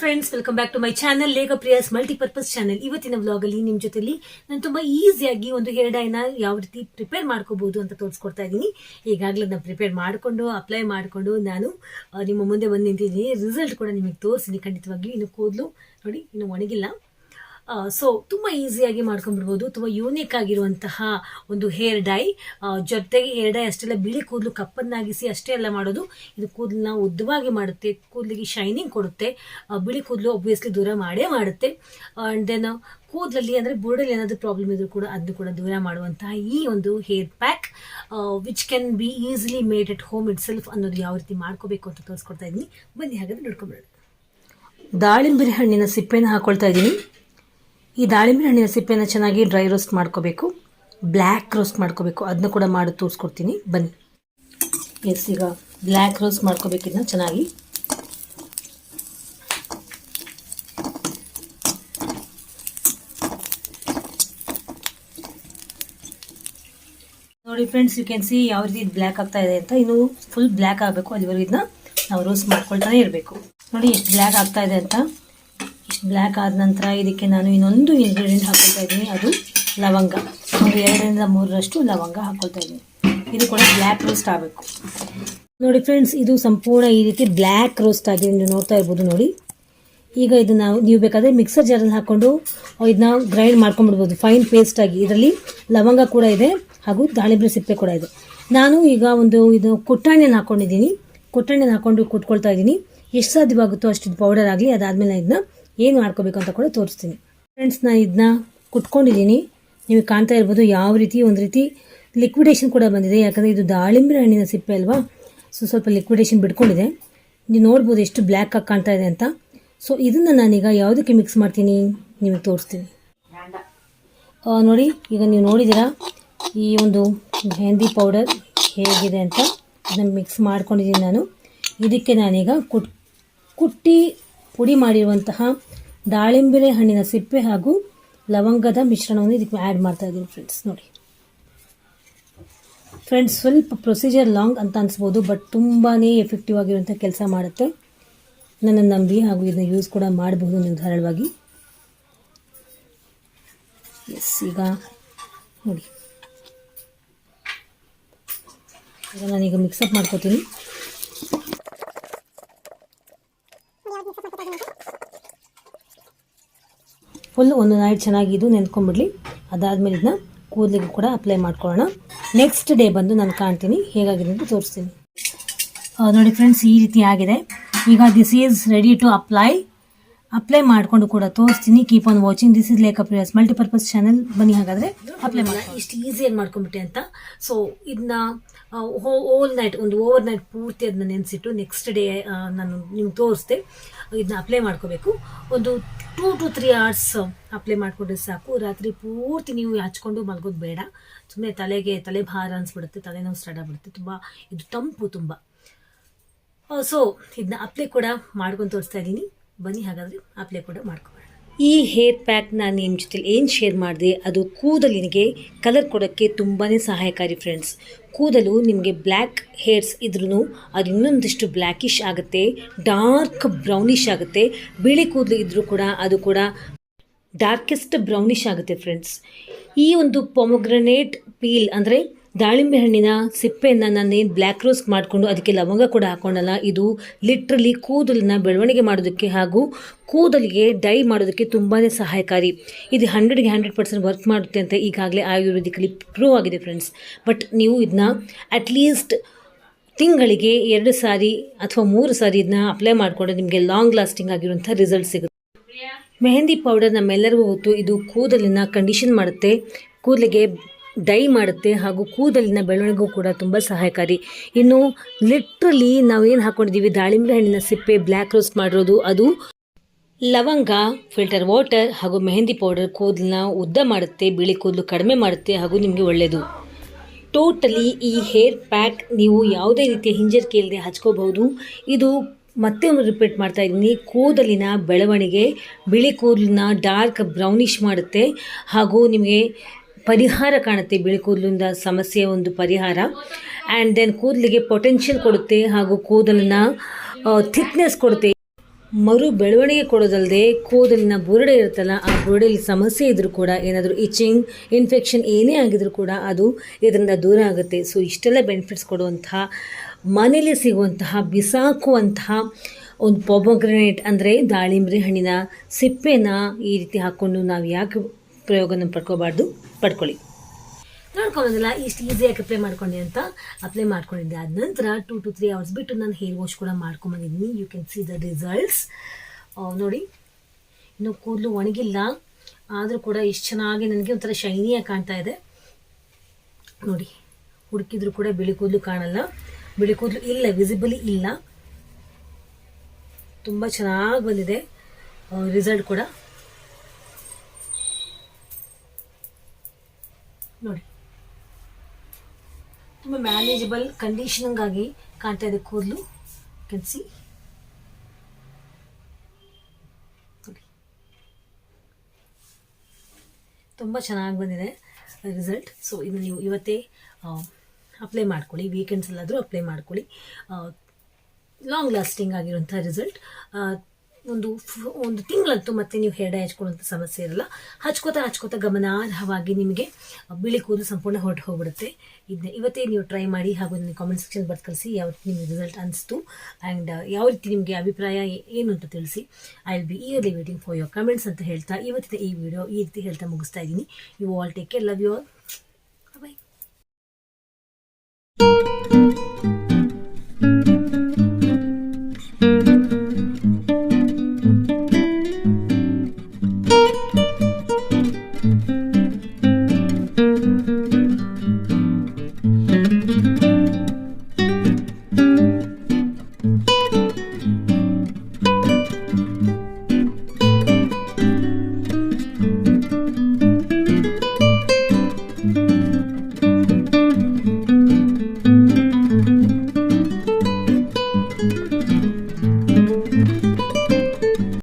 Friends welcome back to my channel Lekha Priya's multipurpose channel ಇವತ್ತಿನ ವ್ಲಾಗಲ್ಲಿ ನಿಮ್ ಜೊತೆಲಿ ನಾನು ತುಂಬಾ ಈಸಿಯಾಗಿ ಒಂದು ಹೇರ್ ಡೈನ ಯಾವ ರೀತಿ ಪ್ರಿಪೇರ್ ಮಾಡ್ಕೋಬಹುದು ಅಂತ ತೋರಿಸ್ಕೊಡ್ತಾ ಇದ್ದೀನಿ ಈಗಾಗಲೇ ನಾನು ಪ್ರಿಪೇರ್ ಮಾಡಿಕೊಂಡು ಅಪ್ಲೈ ಮಾಡಿಕೊಂಡು ನಾನು ನಿಮ್ಮ ಮುಂದೆ ಬಂದು ನಿಂತಿದ್ದೀನಿ. ರಿಸಲ್ಟ್ ಕೂಡ ನಿಮಗೆ ತೋರಿಸ್ತೀನಿ ಖಂಡಿತವಾಗಿ ಇನ್ನು ಕೂದಲು ನೋಡಿ, ಇನ್ನು ಒಣಗಿಲ್ಲ. ಸೊ ತುಂಬ ಈಸಿಯಾಗಿ ಮಾಡ್ಕೊಂಡ್ಬಿಡ್ಬೋದು. ತುಂಬ ಯೂನಿಕ್ ಆಗಿರುವಂತಹ ಒಂದು ಹೇರ್ ಡೈ ಜೊತೆಗೆ ಹೇರ್ ಡೈ ಅಷ್ಟೆಲ್ಲ ಬಿಳಿ ಕೂದಲು ಕಪ್ಪನ್ನಾಗಿಸಿ ಅಷ್ಟೇ ಎಲ್ಲ ಮಾಡೋದು. ಇದು ಕೂದಲನ್ನ ಉದ್ದವಾಗಿ ಮಾಡುತ್ತೆ, ಕೂದಲಿಗೆ ಶೈನಿಂಗ್ ಕೊಡುತ್ತೆ. ಬಿಳಿ ಕೂದಲು ಒಬ್ವಿಯಸ್ಲಿ ದೂರ ಮಾಡೇ ಮಾಡುತ್ತೆ. ಆ್ಯಂಡ್ ದೆನ್ ಕೂದಲಲ್ಲಿ ಅಂದರೆ ಬೋರ್ಡಲ್ಲಿ ಏನಾದರೂ ಪ್ರಾಬ್ಲಮ್ ಇದ್ರೂ ಕೂಡ ಅದನ್ನು ಕೂಡ ದೂರ ಮಾಡುವಂತಹ ಈ ಒಂದು hair pack which can be easily made at home itself ಅನ್ನೋದು ಯಾವ ರೀತಿ ಮಾಡ್ಕೋಬೇಕು ಅಂತ ತೋರಿಸ್ಕೊಡ್ತಾ ಇದ್ದೀನಿ ಬನ್ನಿ, ಹಾಗಾದ್ರೆ ನೋಡ್ಕೊಂಬಿಡೋಣ ದಾಳಿಂಬೆ ಹಣ್ಣಿನ ಸಿಪ್ಪೆನ ಹಾಕೊಳ್ತಾ ಇದ್ದೀನಿ ಈ ದಾಳಿಂಬೆ ಹಣ್ಣಿನ ಸಿಪ್ಪೆಯನ್ನು ಚೆನ್ನಾಗಿ ಡ್ರೈ ರೋಸ್ಟ್ ಮಾಡ್ಕೋಬೇಕು. ಬ್ಲ್ಯಾಕ್ ರೋಸ್ಟ್ ಮಾಡ್ಕೋಬೇಕು. ಅದನ್ನ ಕೂಡ ಮಾಡಿ ತೋರಿಸ್ಕೊಡ್ತೀನಿ. ಬನ್ನಿ. ಎಸ್ ಈಗ ಬ್ಲ್ಯಾಕ್ ರೋಸ್ಟ್ ಮಾಡ್ಕೋಬೇಕು ಇದನ್ನ ಚೆನ್ನಾಗಿ. ನೋಡಿ ಫ್ರೆಂಡ್ಸ್ ಯು ಕ್ಯಾನ್ ಸಿ ಯಾವ ರೀತಿ ಬ್ಲ್ಯಾಕ್ ಆಗ್ತಾ ಇದೆ ಅಂತ. ಇನ್ನು ಫುಲ್ ಬ್ಲ್ಯಾಕ್ ಆಗಬೇಕು. ಅಲ್ಲಿವರೆಗೂ ಇದನ್ನ ನಾವು ರೋಸ್ಟ್ ಮಾಡ್ಕೊಳ್ತಾನೆ ಇರಬೇಕು. ನೋಡಿ ಎಷ್ಟು ಬ್ಲ್ಯಾಕ್ ಆಗ್ತಾ ಇದೆ ಅಂತ. ಬ್ಲ್ಯಾಕ್ ಆದ ನಂತರ ಇದಕ್ಕೆ ನಾನು ಇನ್ನೊಂದು ಇಂಗ್ರೀಡಿಯೆಂಟ್ ಹಾಕೊಳ್ತಾ ಇದ್ದೀನಿ. ಅದು ಲವಂಗ. ಒಂದು ಎರಡರಿಂದ ಮೂರರಷ್ಟು ಲವಂಗ ಹಾಕೊಳ್ತಾ ಇದ್ದೀನಿ. ಇದು ಕೂಡ ಬ್ಲ್ಯಾಕ್ ರೋಸ್ಟ್ ಆಗಬೇಕು. ನೋಡಿ ಫ್ರೆಂಡ್ಸ್ ಇದು ಸಂಪೂರ್ಣ ಈ ರೀತಿ ಬ್ಲ್ಯಾಕ್ ರೋಸ್ಟ್ ಆಗಿದೆ ನೀವು ನೋಡ್ತಾ ಇರ್ಬೋದು ನೋಡಿ. ಈಗ ಇದು ನಾವು, ನೀವು ಬೇಕಾದರೆ ಮಿಕ್ಸರ್ ಜಾರಲ್ಲಿ ಹಾಕ್ಕೊಂಡು ಇದನ್ನ ಗ್ರೈಂಡ್ ಮಾಡ್ಕೊಂಡ್ಬಿಡ್ಬೋದು. ಫೈನ್ ಪೇಸ್ಟ್ ಆಗಿ. ಇದರಲ್ಲಿ ಲವಂಗ ಕೂಡ ಇದೆ ಹಾಗೂ ದಾಳಿಂಬೆ ಸಿಪ್ಪೆ ಕೂಡ ಇದೆ. ನಾನು ಈಗ ಒಂದು ಇದು ಕುಟ್ಟಾಣಿಯನ್ನು ಹಾಕ್ಕೊಂಡಿದ್ದೀನಿ ಕುಟ್ಟಾಣಿಯನ್ನು ಹಾಕ್ಕೊಂಡು ಕುಟ್ಕೊಳ್ತಾ ಇದ್ದೀನಿ. ಎಷ್ಟು ಸಾಧ್ಯವಾಗುತ್ತೋ ಅಷ್ಟು ಪೌಡರ್ ಆಗಲಿ. ಅದಾದಮೇಲೆ ಇದನ್ನ ಏನು ಮಾಡ್ಕೋಬೇಕು ಅಂತ ಕೂಡ ತೋರಿಸ್ತೀನಿ. ಫ್ರೆಂಡ್ಸ್ ನಾನು ಇದನ್ನ ಕುಟ್ಕೊಂಡಿದ್ದೀನಿ. ನೀವು ಕಾಣ್ತಾ ಇರ್ಬೋದು ಯಾವ ರೀತಿ, ಒಂದು ರೀತಿ ಲಿಕ್ವಿಡೇಷನ್ ಕೂಡ ಬಂದಿದೆ. ಯಾಕಂದರೆ ಇದು ದಾಳಿಂಬೆ ಹಣ್ಣಿನ ಸಿಪ್ಪೆ ಅಲ್ವಾ? ಸೊ ಸ್ವಲ್ಪ ಲಿಕ್ವಿಡೇಷನ್ ಬಿಟ್ಕೊಂಡಿದೆ. ನೀವು ನೋಡ್ಬೋದು ಎಷ್ಟು ಬ್ಲ್ಯಾಕ್ ಆಗಿ ಕಾಣ್ತಾ ಇದೆ ಅಂತ. ಸೊ ಇದನ್ನು ನಾನೀಗ ಯಾವುದಕ್ಕೆ ಮಿಕ್ಸ್ ಮಾಡ್ತೀನಿ ನಿಮಗೆ ತೋರಿಸ್ತೀನಿ. ನೋಡಿ, ಈಗ ನೀವು ನೋಡಿದ್ದೀರಾ? ಈ ಒಂದು ಮೆಹಂದಿ ಪೌಡರ್ ಹೇಗಿದೆ ಅಂತ. ಅದನ್ನು ಮಿಕ್ಸ್ ಮಾಡ್ಕೊಂಡಿದ್ದೀನಿ ನಾನು. ಇದಕ್ಕೆ ನಾನೀಗ ಕುಟ್, ಕುಟ್ಟಿ ಪುಡಿ ಮಾಡಿರುವಂತಹ ದಾಳಿಂಬೆ ಹಣ್ಣಿನ ಸಿಪ್ಪೆ ಹಾಗೂ ಲವಂಗದ ಮಿಶ್ರಣವನ್ನು ಇದಕ್ಕೆ ಆ್ಯಡ್ ಮಾಡ್ತಾ ಇದ್ದೀನಿ ಫ್ರೆಂಡ್ಸ್ ನೋಡಿ. ಫ್ರೆಂಡ್ಸ್ ಸ್ವಲ್ಪ ಪ್ರೊಸೀಜರ್ ಲಾಂಗ್ ಅಂತ ಅನಿಸ್ಬೋದು ಬಟ್ ತುಂಬಾ ಎಫೆಕ್ಟಿವ್ ಆಗಿರುವಂಥ ಕೆಲಸ ಮಾಡುತ್ತೆ. ನನ್ನ ನಂಬಿ ಹಾಗೂ ಇದನ್ನ ಯೂಸ್ ಕೂಡ ಮಾಡಬಹುದು ನೀವು ಧಾರಾಳವಾಗಿ. ಎಸ್ ಈಗ ನೋಡಿ. ಈಗ ನಾನೀಗ ಮಿಕ್ಸಪ್ ಮಾಡ್ಕೋತೀನಿ. ಫುಲ್ ಒಂದು ನೈಟ್ ಚೆನ್ನಾಗಿದ್ದು ನೆನ್ಕೊಂಡ್ಬಿಡ್ಲಿ ಅದಾದಮೇಲೆ ಇದನ್ನ ಕೂದಲಿಗೂ ಕೂಡ ಅಪ್ಲೈ ಮಾಡ್ಕೊಳ್ಳೋಣ. ನೆಕ್ಸ್ಟ್ ಡೇ ಬಂದು ನಾನು ಕಾಣ್ತೀನಿ. ಹೇಗಾಗಿದೆ ಅಂತ ತೋರಿಸ್ತೀನಿ. ನೋಡಿ ಫ್ರೆಂಡ್ಸ್ ಈ ರೀತಿ ಆಗಿದೆ. ಈಗ this is ready to apply apply ಮಾಡಿಕೊಂಡು ಕೂಡ ತೋರಿಸ್ತೀನಿ. Keep on watching this is Lekha Priya's multipurpose channel ಬನ್ನಿ ಹಾಗಾದ್ರೆ ಅಪ್ಲೈ ಮಾಡಿ ಇಷ್ಟು ಈಸಿಯಾಗಿ ಮಾಡ್ಕೊಂಬಿಟ್ಟೆ ಅಂತ. ಸೊ ಇದನ್ನ ಓಲ್ ನೈಟ್ ಒಂದು ಓವರ್ ನೈಟ್ ಪೂರ್ತಿ ಅದನ್ನ ನೆನೆಸಿಟ್ಟು ನೆಕ್ಸ್ಟ್ ಡೇ ನಾನು ನಿಮ್ಗೆ ತೋರಿಸ್ದೆ. ಇದನ್ನ ಅಪ್ಲೈ ಮಾಡ್ಕೋಬೇಕು. ಒಂದು two to three hours apply ಮಾಡಿಕೊಂಡ್ರೆ ಸಾಕು. ರಾತ್ರಿ ಪೂರ್ತಿ ನೀವು ಹಚ್ಕೊಂಡು ಮಲ್ಗೋದು ಬೇಡ. ಸುಮ್ಮನೆ ತಲೆಗೆ ತಲೆ ಭಾರ ಅನಿಸ್ಬಿಡುತ್ತೆ. ತಲೆನೋವು ಸ್ಟಾರ್ಟ್ ಆಗ್ಬಿಡುತ್ತೆ. ತುಂಬ ಇದು ತಂಪು ತುಂಬ. ಸೊ ಇದನ್ನ ಅಪ್ಲೈ ಕೂಡ ಮಾಡ್ಕೊಂಡು ತೋರಿಸ್ತಾ ಇದ್ದೀನಿ. ಬನ್ನಿ ಹಾಗಾದರೆ ಅಪ್ಲೈ ಕೂಡ ಮಾಡ್ಕೊಳ್ಳೋಣ ಈ ಹೇರ್ ಪ್ಯಾಕ್ ನಾನು ನಿಮ್ಮ ಜೊತೆಲಿ ಏನು ಶೇರ್ ಮಾಡಿದೆ? ಅದು ಕೂದಲಿನಿಗೆ ಕಲರ್ ಕೊಡೋಕ್ಕೆ ತುಂಬಾ ಸಹಾಯಕಾರಿ ಫ್ರೆಂಡ್ಸ್ ಕೂದಲು ನಿಮಗೆ ಬ್ಲ್ಯಾಕ್ ಹೇರ್ಸ್ ಇದ್ರೂ ಅದು ಇನ್ನೊಂದಿಷ್ಟು ಬ್ಲ್ಯಾಕಿಶ್ ಆಗುತ್ತೆ ಡಾರ್ಕ್ ಬ್ರೌನಿಶ್ ಆಗುತ್ತೆ. ಬಿಳಿ ಕೂದಲು ಇದ್ರೂ ಕೂಡ ಅದು ಕೂಡ ಡಾರ್ಕೆಸ್ಟ್ ಬ್ರೌನಿಶ್ ಆಗುತ್ತೆ ಫ್ರೆಂಡ್ಸ್ ಈ ಒಂದು ಪೊಮೊಗ್ರನೇಟ್ ಪೀಲ್ ಅಂದರೆ ದಾಳಿಂಬೆ ಹಣ್ಣಿನ ಸಿಪ್ಪೆಯನ್ನು ನಾನೇನು ಬ್ಲ್ಯಾಕ್ ರೋಸ್ಟ್ ಮಾಡಿಕೊಂಡು ಅದಕ್ಕೆ ಲವಂಗ ಕೂಡ ಹಾಕೊಂಡಲ್ಲ. ಇದು ಲಿಟ್ರಲಿ ಕೂದಲನ್ನ ಬೆಳವಣಿಗೆ ಮಾಡೋದಕ್ಕೆ ಹಾಗೂ ಕೂದಲಿಗೆ ಡೈ ಮಾಡೋದಕ್ಕೆ ತುಂಬಾ ಸಹಾಯಕಾರಿ. ಇದು ಹಂಡ್ರೆಡ್ಗೆ ಹಂಡ್ರೆಡ್ ಪರ್ಸೆಂಟ್ ವರ್ಕ್ ಮಾಡುತ್ತೆ ಅಂತ ಈಗಾಗಲೇ ಆಯುರ್ವೇದಿಕಲಿ ಪ್ರೂವ್ ಆಗಿದೆ ಫ್ರೆಂಡ್ಸ್ ಬಟ್ ನೀವು ಇದನ್ನ ಅಟ್ಲೀಸ್ಟ್ ತಿಂಗಳಿಗೆ ಎರಡು ಸಾರಿ ಅಥವಾ ಮೂರು ಸಾರಿ ಇದನ್ನ ಅಪ್ಲೈ ಮಾಡಿಕೊಂಡ್ರೆ ನಿಮಗೆ ಲಾಂಗ್ ಲಾಸ್ಟಿಂಗ್ ಆಗಿರುವಂಥ ರಿಸಲ್ಟ್ ಸಿಗುತ್ತೆ. ಮೆಹಂದಿ ಪೌಡರ್ ನಮ್ಮೆಲ್ಲರಿಗೂ ಗೊತ್ತು, ಇದು ಕೂದಲಿನ ಕಂಡೀಷನ್ ಮಾಡುತ್ತೆ. ಕೂದಲಿಗೆ ಡೈ ಮಾಡುತ್ತೆ ಹಾಗೂ ಕೂದಲಿನ ಬೆಳವಣಿಗೆ ಕೂಡ ತುಂಬ ಸಹಾಯಕಾರಿ. ಇನ್ನು ಲಿಟ್ರಲಿ ನಾವೇನು ಹಾಕೊಂಡಿದ್ದೀವಿ ದಾಳಿಂಬೆ ಹಣ್ಣಿನ ಸಿಪ್ಪೆ ಬ್ಲ್ಯಾಕ್ ರೋಸ್ಟ್ ಮಾಡಿರೋದು. ಅದು ಲವಂಗ ಫಿಲ್ಟರ್ ವಾಟರ್ ಹಾಗೂ ಮೆಹಂದಿ ಪೌಡರ್ ಕೂದಲನ್ನ ಉದ್ದ ಮಾಡುತ್ತೆ, ಬಿಳಿ ಕೂದಲು ಕಡಿಮೆ ಮಾಡುತ್ತೆ ಹಾಗೂ ನಿಮಗೆ ಒಳ್ಳೆಯದು ಟೋಟಲಿ ಈ ಹೇರ್ ಪ್ಯಾಕ್ ನೀವು ಯಾವುದೇ ರೀತಿಯ ಹಿಂಜರಿಕೆ ಇಲ್ಲದೆ ಹಚ್ಕೋಬಹುದು. ಇದು ಮತ್ತೆ ರಿಪೀಟ್ ಮಾಡ್ತಾ ಇದ್ದೀನಿ. ಕೂದಲಿನ ಬೆಳವಣಿಗೆ, ಬಿಳಿ ಕೂದಲನ್ನ ಡಾರ್ಕ್ ಬ್ರೌನಿಶ್ ಮಾಡುತ್ತೆ ಹಾಗೂ ನಿಮಗೆ ಪರಿಹಾರ ಕಾಣುತ್ತೆ, ಬಿಳಿ ಕೂದಲಿಂದ ಸಮಸ್ಯೆ ಒಂದು ಪರಿಹಾರ. ಆ್ಯಂಡ್ ದೆನ್ ಕೂದಲಿಗೆ ಪೊಟೆನ್ಷಿಯಲ್ ಕೊಡುತ್ತೆ ಹಾಗೂ ಕೂದಲನ್ನ ಥಿಕ್ನೆಸ್ ಕೊಡುತ್ತೆ. ಮರು ಬೆಳವಣಿಗೆ ಕೊಡೋದಲ್ಲದೆ ಕೂದಲಿನ ಬುರುಡೆ ಇರುತ್ತಲ್ಲ, ಆ ಬುರುಡೆಯಲ್ಲಿ ಸಮಸ್ಯೆ ಇದ್ದರೂ ಕೂಡ ಏನಾದರೂ ಇಚಿಂಗ್ ಇನ್ಫೆಕ್ಷನ್ ಏನೇ ಆಗಿದ್ರೂ ಕೂಡ ಅದು ಇದರಿಂದ ದೂರ ಆಗುತ್ತೆ. ಸೊ ಇಷ್ಟೆಲ್ಲ ಬೆನಿಫಿಟ್ಸ್ ಕೊಡುವಂತಹ ಮನೇಲಿ ಸಿಗುವಂತಹ, ಬಿಸಾಕುವಂತಹ ಒಂದು ಪೊಮೊಗ್ರನೇಟ್ ಅಂದರೆ ದಾಳಿಂಬೆ ಹಣ್ಣಿನ ಸಿಪ್ಪೆನ ಈ ರೀತಿ ಹಾಕ್ಕೊಂಡು ನಾವು ಯಾಕೆ ಪ್ರಯೋಗನ ಪಡ್ಕೋಬಾರ್ದು, ಪಡ್ಕೊಳ್ಳಿ. ನೋಡ್ಕೊಂಬಂದಿಲ್ಲ ಇಷ್ಟು ಈಸಿಯಾಗಿ ಅಪ್ಲೈ ಮಾಡ್ಕೊಂಡೆ ಅಂತ ಅಪ್ಲೈ ಮಾಡ್ಕೊಂಡಿದ್ದೆ. ಆದ ನಂತರ ಟೂ ಟು ತ್ರೀ ಅವರ್ಸ್ ಬಿಟ್ಟು ನಾನು ಹೇರ್ ವಾಶ್ ಕೂಡ ಮಾಡ್ಕೊಂಬಂದಿದ್ದೀನಿ you can see the results ನೋಡಿ. ಇನ್ನು ಕೂದಲು ಒಣಗಿಲ್ಲ. ಆದರೂ ಕೂಡ ಎಷ್ಟು ಚೆನ್ನಾಗಿ ನನಗೆ ಒಂಥರ ಶೈನಿಯಾಗಿ ಕಾಣ್ತಾ ಇದೆ. ನೋಡಿ. ಹುಡುಕಿದ್ರು ಕೂಡ ಬಿಳಿ ಕೂದಲು ಕಾಣಲ್ಲ. ಬಿಳಿ ಕೂದಲು ಇಲ್ಲ ವಿಸಿಬಲಿ ಇಲ್ಲ. ತುಂಬ ಚೆನ್ನಾಗಿ ಬಂದಿದೆ ರಿಸಲ್ಟ್ ಕೂಡ. ನೋಡಿ. ತುಂಬ ಮ್ಯಾನೇಜಬಲ್ ಕಂಡೀಷನಿಂಗ್ ಆಗಿ ಕಾಣ್ತಾ ಇದೆ ಕೂದಲು. ಕೆನ್ ಸಿ ತುಂಬ ಚೆನ್ನಾಗಿ ಬಂದಿದೆ ರಿಸಲ್ಟ್ ಸೊ ಇದು ನೀವು ಇವತ್ತೇ ಅಪ್ಲೈ ಮಾಡ್ಕೊಳ್ಳಿ. ವೀಕೆಂಡ್ಸಲ್ಲಾದರೂ ಅಪ್ಲೈ ಮಾಡ್ಕೊಳ್ಳಿ. ಲಾಂಗ್ ಲಾಸ್ಟಿಂಗ್ ಆಗಿರುವಂಥ ರಿಸಲ್ಟ್ ಒಂದು ಒಂದು ತಿಂಗಳಂತೂ ಮತ್ತೆ ನೀವು ಹೇರ್ ಹಚ್ಕೊಳ್ಳೋಂಥ ಸಮಸ್ಯೆ ಇರಲ್ಲ. ಹಚ್ಕೋತಾ ಹಚ್ಕೋತಾ ಗಮನಾರ್ಹವಾಗಿ ನಿಮಗೆ ಬಿಳಿ ಕೂದಲು ಸಂಪೂರ್ಣ ಹೊರಟು ಹೋಗ್ಬಿಡುತ್ತೆ. ಇದನ್ನ ಇವತ್ತೇ ನೀವು ಟ್ರೈ ಮಾಡಿ ಹಾಗೂ ನಿಮ್ಮ ಕಾಮೆಂಟ್ ಸೆಕ್ಷನ್ ಬರ್ದು ಕಳಿಸಿ ಯಾವ ನಿಮಗೆ ರಿಸಲ್ಟ್ ಅನಿಸ್ತು. ಆ್ಯಂಡ್ ಯಾವ ರೀತಿ ನಿಮಗೆ ಅಭಿಪ್ರಾಯ ಏನು ಅಂತ ತಿಳಿಸಿ. I will be early waiting for your comments ಅಂತ ಹೇಳ್ತಾ ಇವತ್ತಿನ ಈ ವಿಡಿಯೋ ಈ ರೀತಿ ಹೇಳ್ತಾ ಮುಗಿಸ್ತಾ ಇದ್ದೀನಿ. You all take care love you all bye